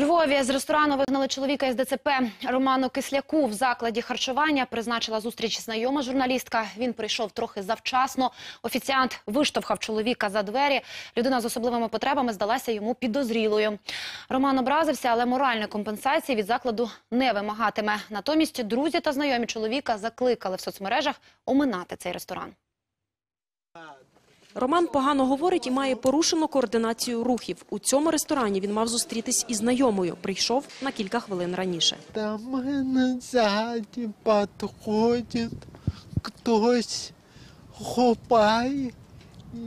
Львові з ресторану вигнали чоловіка із ДЦП Роману Кисляку. В закладі харчування призначила зустріч знайома журналістка. Він прийшов трохи завчасно. Офіціант виштовхав чоловіка за двері. Людина з особливими потребами здалася йому підозрілою. Роман образився, але моральної компенсації від закладу не вимагатиме. Натомість друзі та знайомі чоловіка закликали в соцмережах оминати цей ресторан. Роман погано говорить і має порушену координацію рухів. У цьому ресторані він мав зустрітись із знайомою. Прийшов на кілька хвилин раніше. До мене ззаді підходить хтось хопає.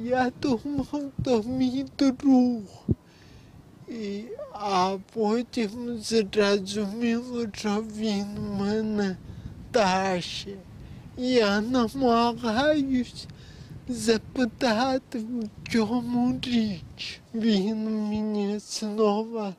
Я думав, то мій друг. І, а потім зрозуміло, що він мене тащить. Я намагаюсь запитати, в чому річ. Він мені знову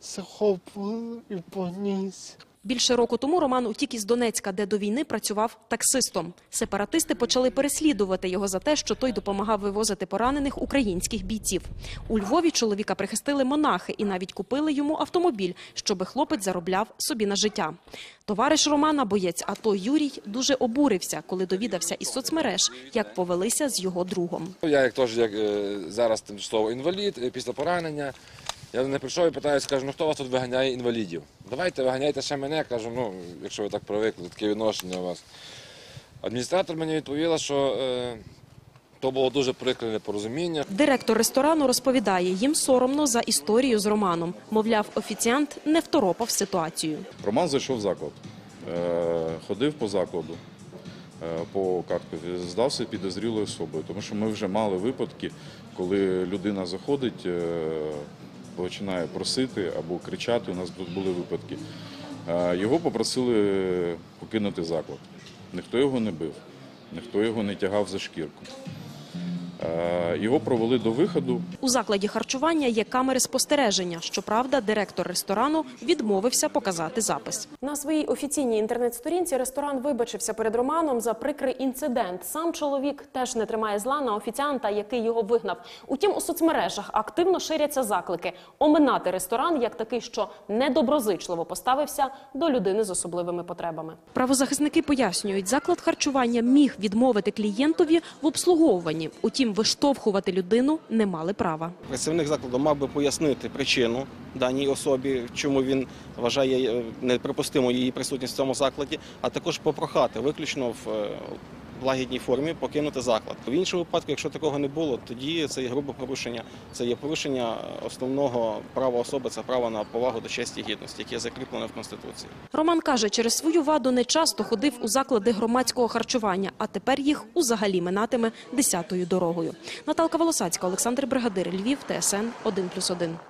схопив і поніс. Більше року тому Роман утік із Донецька, де до війни працював таксистом. Сепаратисти почали переслідувати його за те, що той допомагав вивозити поранених українських бійців. У Львові чоловіка прихистили монахи і навіть купили йому автомобіль, щоби хлопець заробляв собі на життя. Товариш Романа, боєць АТО Юрій, дуже обурився, коли довідався із соцмереж, як повелися з його другом. Я як теж як е, зараз тимчасово інвалід е, після поранення. Я не прийшов і питаюся, кажу, ну хто вас тут виганяє інвалідів? Давайте виганяйте ще мене, кажу, ну, якщо ви так привикли, таке відношення у вас. Адміністратор мені відповіла, що е, то було дуже прикре непорозуміння. Директор ресторану розповідає, їм соромно за історію з Романом. Мовляв, офіціант не второпав ситуацію. Роман зайшов в заклад, е, ходив по закладу, е, по Каткові, здався підозрілою особою, тому що ми вже мали випадки, коли людина заходить, е, починає просити або кричати. У нас тут були випадки. Його попросили покинути заклад. Ніхто його не бив, ніхто його не тягав за шкірку. Е, Його провели до виходу. У закладі харчування є камери спостереження. Щоправда, директор ресторану відмовився показати запис. На своїй офіційній інтернет-сторінці ресторан вибачився перед Романом за прикрий інцидент. Сам чоловік теж не тримає зла на офіціанта, який його вигнав. Утім, у соцмережах активно ширяться заклики оминати ресторан як такий, що недоброзичливо поставився до людини з особливими потребами. Правозахисники пояснюють, заклад харчування міг відмовити клієнтові в обслуговуванні. Утім, виштовхувати людину не мали права. Працівник закладу мав би пояснити причину даній особі, чому він вважає е, неприпустимо її присутність в цьому закладі, а також попрохати виключно в е, лагідній формі покинути заклад. В іншому випадку, якщо такого не було, тоді це є грубе порушення. Це є порушення основного права особи, це право на повагу до честі і гідності, яке закріплене в конституції. Роман каже, через свою ваду не часто ходив у заклади громадського харчування, а тепер їх узагалі минатиме десятою дорогою. Наталка Волосацька, Олександр Бригадир, Львів, ТСН 1+,1.